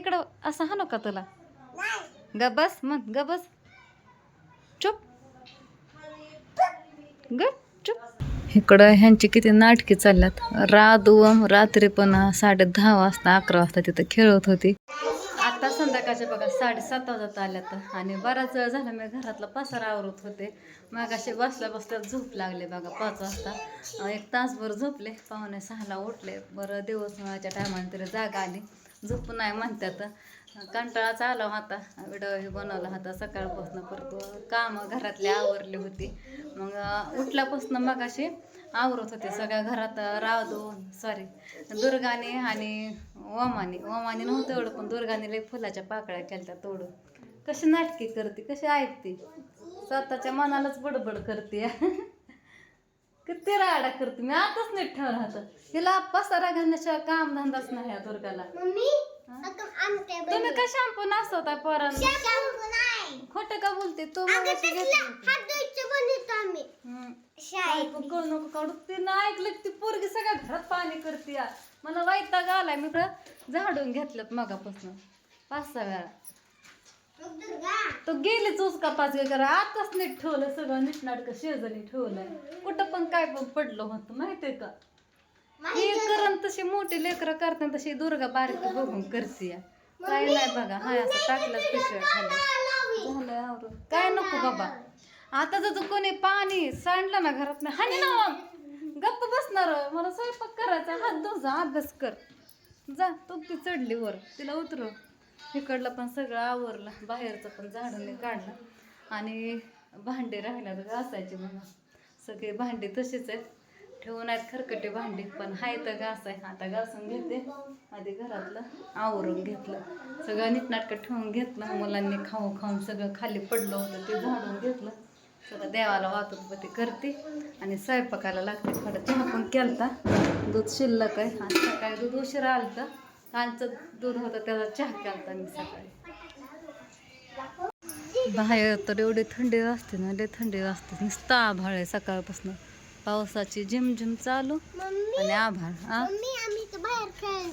इकडं असं हा नका तुला? गबस मग गबस चुप. ग चुप. इकडं ह्यांची किती नाटके चालल्यात. रात रात्री पण साडे दहा वाजता अकरा वाजता तिथं खेळत होती. आता संध्याकाळच्या बघा साडेसात वाजत आल्यात आणि बराच वेळ झाला मी घरातला पसारा आवरत होते. मग असे बसल्या बसल्या झोप लागले बघा पाच वाजता. एक तासभर झोपले पाहुणे सहाला उठले. बरं दिवस टायमाने तरी जागा आली. झोपून नाही म्हणतात कंटाळाच आला होता व्हिडिओ बनवला होता सकाळपासून परत कामं घरातली आवरली होती. मग उठल्यापासून मग असे आवरत होते सगळ्या घरात रावदो सॉरी दुर्गाने आणि ओमाने. ओमाने नव्हतं एवढं पण दुर्गाने लई फुलाच्या पाकळ्या केल्या तोडून. कशी नाटकी करते कशी ऐकते. स्वतःच्या मनालाच बडबड करते किती राडा करते. मी आताच नीट ठेवला होता. हिला पसारा घालण्याशिवाय काम धंदाच नाही या दुर्गाला. तुम्ही का शॅम्पू नाचवताय पोरांना खोटं का बोलते? तू मगाशी घेतली होती. हम्म. ऐकू नको काढू. ऐकलं की ती पोरगी सगळ्या घरात पाणी करते या. मला वैताग आलाय. मी इकडं झाडून घेतलं मगापासून. पाच सहा वेळा. तो गेलीच उचका पाच करा आताच नीट ठेवलं सगळं नीट नाटक शेजारी ठेवलंय. कुठं पण काय पण पडलं होतं माहितीये का? हे करण तशी मोठी लेकरं करतात तशी दुर्गा बारीक बघून करते काय नाही बघा हाय असं टाकलं पिशव्या खाली. काय नको बाबा. आता जर कोणी पाणी सांडलं ना घरात नाही हानी ना गप्प बसणार मला स्वयंपाक करायचा हात दो जा अभ्यास कर. जा तू ती चढली वर. तिला उतरव. इकडलं पण सगळं आवरलं बाहेरचं पण झाडून काढलं. आणि भांडे राहिल्यात घासायचे मग सगळे भांडे तसेच आहेत. ठेवून आहेत खरकटे भांडी पण हाय तर घास आहे आता घासून घेते. आधी घरातलं आवरून घेतलं. सगळं नीटनाटकं ठेवून घेतलं. मुलांनी खाऊ खाऊन सगळं खाली पडलं होतं ते झाडून घेतलं. सगळं देवाला वाहतूक करते. आणि स्वयंपाकाला लागते. थोडं चहा पण केलता. दूध शिल्लक आहे. आणि सकाळी दूध उशिरा आलं तर कालचं दूध होतं त्याला चहा केलता मी सकाळी. बाहेर तर एवढी थंडी असते ना लय थंडी असते. नुसतं आभाळ आहे सकाळपासून. पावसाची झिमझिम चालू आणि आभाळ आ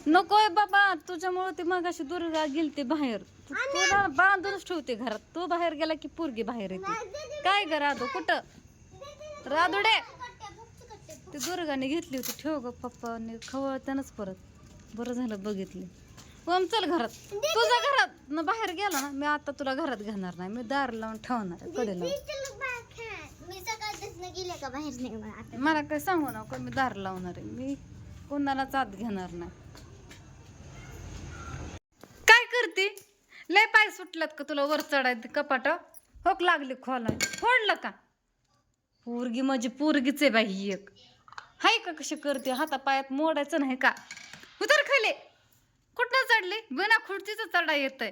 नकोय बाबा तुझ्यामुळे ती मगाशी दुर्गा गेलते बाहेर. तू- तुला बांधूनच ठेवते घरात. तू बाहेर गेला की पोरगी बाहेर येते. काय ग राधू कुठं? राधुडे! ती दुर्गाने घेतली होती ठेव ग पप्पाने खवळत्यानच परत. बरं झालं बघितली. ओम चल घरात. तुझ्या घरात. न बाहेर गेला ना मी आता तुला घरात घेणार नाही. मी दार लावून ठेवणार कडे लावून. मला काय सांगू नका मी दार लावणार आहे. मी कोणालाच आत घेणार नाही. काय करते? लय पाय सुटल्यात का तुला वर चढायचं कपाट? होक लागली खोला फोडलं का? पोरगी माझी पोरगीच आहे बाई एक. हाय का कशी करते? हातापायात मोडायचं नाही का? उतर खाली. कुठनं चढली? बिना खुर्चीचं चढा येतंय.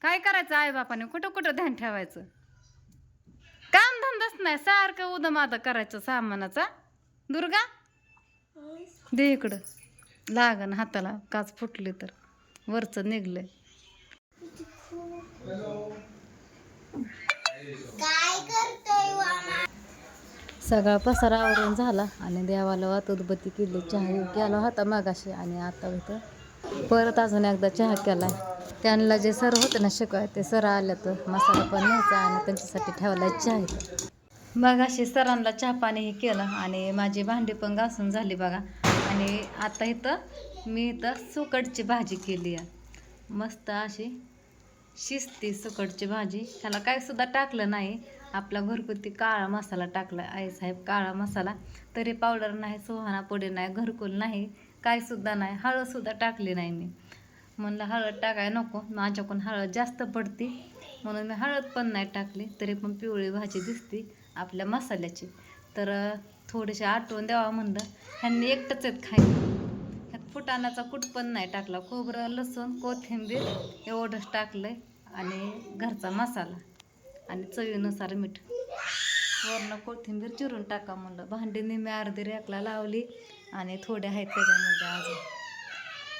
काय करायचं आई बापाने? कुठं कुठं ध्यान ठेवायचं? काम धंदाच नाही. सारखं उदमाद करायचं सामानाचा. दुर्गा? दे इकडं. लागन हाताला. काच फुटली तर. वरचं निघलंय. सगळा पसारा आवरून झाला आणि देवाला वात उदबत्ती केली. चहा केला होता मागाशी आणि आता इथं परत अजून एकदा चहा केला त्यांना जे सर होते ना शिकवाय ते सर आले तर मसाला पण न्यायचा आणि त्यांच्यासाठी ठेवला चहा आहे मग अशी सरांना चहा पाणीही केलं आणि माझी भांडी पण घासून झाली बघा. आणि आता इथं मी इथं सुकटची भाजी केली आहे. मस्त अशी शिस्ती सुकटची भाजी. ह्याला काय सुद्धा टाकलं नाही. आपला घरगुती काळा मसाला टाकला. आई साहेब काळा मसाला तरी पावडर नाही सुहाणा पुडी नाही घरकुल नाही कायसुद्धा नाही. हळदसुद्धा टाकली नाही मी. म्हणलं हळद टाकाय नको माझ्याकडून हळद जास्त पडते. म्हणून मी हळद पण नाही टाकली तरी पण पिवळी भाजी दिसते आपल्या मसाल्याची. तर थोडीशी आठवण द्यावा म्हणलं. ह्यांनी एकटंच आहेत खायला. ह्यात फुटाणाचा कुट पण नाही टाकला. खोबरं लसूण कोथिंबीर एवढंच टाकलं आणि घरचा मसाला. आणि चवीनुसार मीठ. वरनं कोथिंबीर चिरून टाका म्हणलं. भांडी निम्मी अर्धी रॅकला लावली आणि थोडे आहेत त्याच्यामध्ये अजून.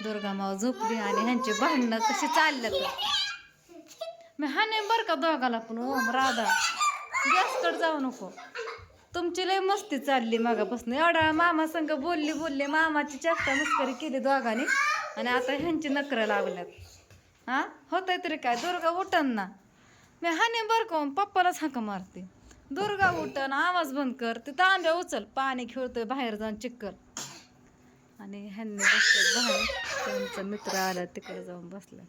दुर्गा माव झोपली आणि ह्यांची भांडणं कशी चालल्या तर मी नाही बरं का दोघाला पण ओम राधा. गॅसकडे जाऊ नको. तुमची लय मस्ती चालली मागापासून. एवढा मामा संग बोलली बोलली मामाची चेष्टा मस्करी केली दोघांनी आणि आता ह्यांची नखरं लागल्यात हां? होतंय तरी काय? दुर्गा उठन ना. मी हाने बर का पप्पालाच हाका मारते. दुर्गा उठन आवाज बंद कर ते तांब्या उचल पाणी खेळतोय बाहेर जाऊन चिक्कर आणि ह्यांनी बसले बाहेर. त्यांचा मित्र आला तिकडे जाऊन बसला.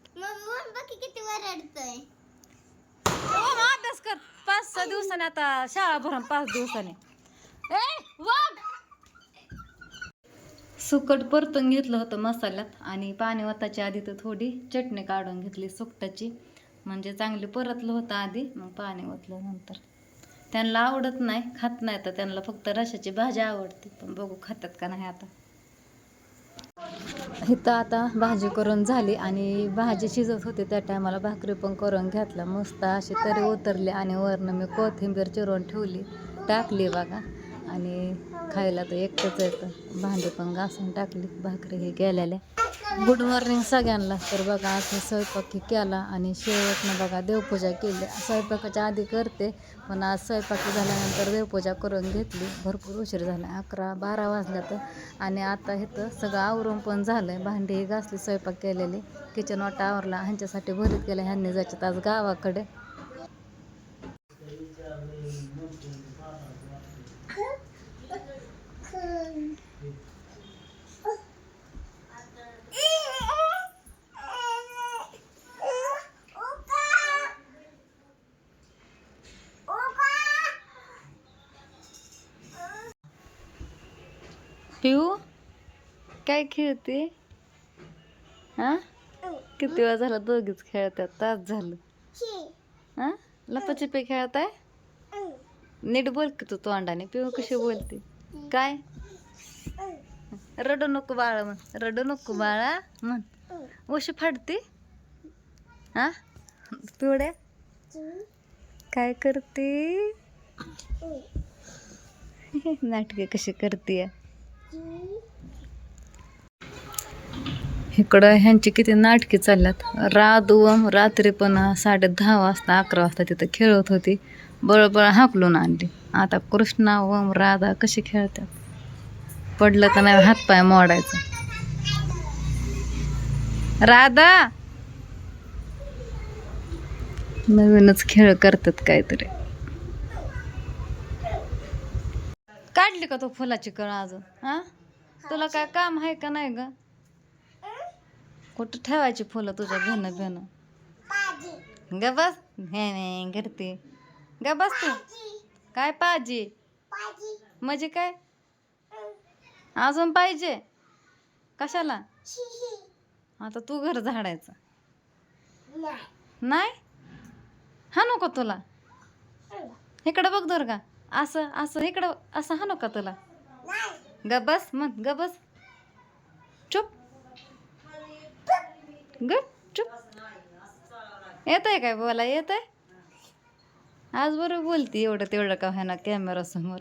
हो, अभ्यास कर. पाच सहा दिवसाने आता शाळा भरून पाच दिवसाने. सुकट परतून घेतलं होतं मसाल्यात आणि पाणी वताच्या आधी तर थोडी चटणी काढून घेतली सुकटाची. म्हणजे चांगले परतलं होतं आधी मग पाणी ओतलं नंतर. त्यांना आवडत नाही खात नाही तर त्यांना फक्त रशाची भाजी आवडते. पण बघू खातात का नाही आता. इथं आता भाजी करून झाली आणि भाजी शिजत होते. त्या टायमाला भाकरी पण करून घेतला मस्त अशी तरी उतरली आणि वरनं मी कोथिंबीर चिरून ठेवली. टाकली बघा. आणि खायला तर एकटंच येतं. भांडी पण घासून टाकली. भाकरी हे गेलेल्या. गुड मॉर्निंग सगळ्यांना. तर बघा आज मी स्वयंपाक केला आणि शेवटनं बघा देवपूजा केली. स्वयंपाकाच्या आधी करते पण आज स्वयंपाक झाल्यानंतर देवपूजा करून घेतली. भरपूर उशीर झाला अकरा बारा वाजल्या तर आणि आता इथं सगळं आवरून पण झालं आहे भांडी घासली स्वयंपाक केलेली. किचन वाटा आवरला ह्यांच्यासाठी भरीत केलं ह्यांनी जायच्यात आज गावाकडे. पिऊ? काय खेळते? हा? किती वेळा झाला दोघीच खेळतात? तास झालं. हा? लपाछपी खेळताय? नीट बोल की तू तोंडाने. पिऊ कशी बोलते? काय? रडू नको बाळा म्हण. रडू नको बाळा म्हण. उशी फाडते? हा? पिवड्या? काय करते? नाटके कशी करते इकडं ह्यांची किती नाटके चालल्यात. राधवम रात्री पण साडे दहा वाजता अकरा वाजता तिथं खेळत होती. बळबळ हाकलून आणली. आता कृष्णा वम राधा कशी खेळतात? पडलं तर नाही हातपाय मोडायचं? राधा! नवीनच खेळ करतात काहीतरी. काढली का तो फुलाची कळ अजून? हा? तुला काय काम आहे का नाही ग? कुठं ठेवायची फुलं तुझ्या भेन भेन ग बस. हे हे करते ग बस तू. काय पाहिजे म्हणजे काय? अजून पाहिजे? कशाला? आता तू घर झाडायचं. नाही. हा नको तुला. इकडं बघ दुर्गा. असं असं इकडं असं हा नका तुला. ग बस मग ग बस. चुप. ग चुप. येत आहे काय बोला येत आहे आज बरोबर बोलती एवढं तेवढं का ना कॅमेरा समोर.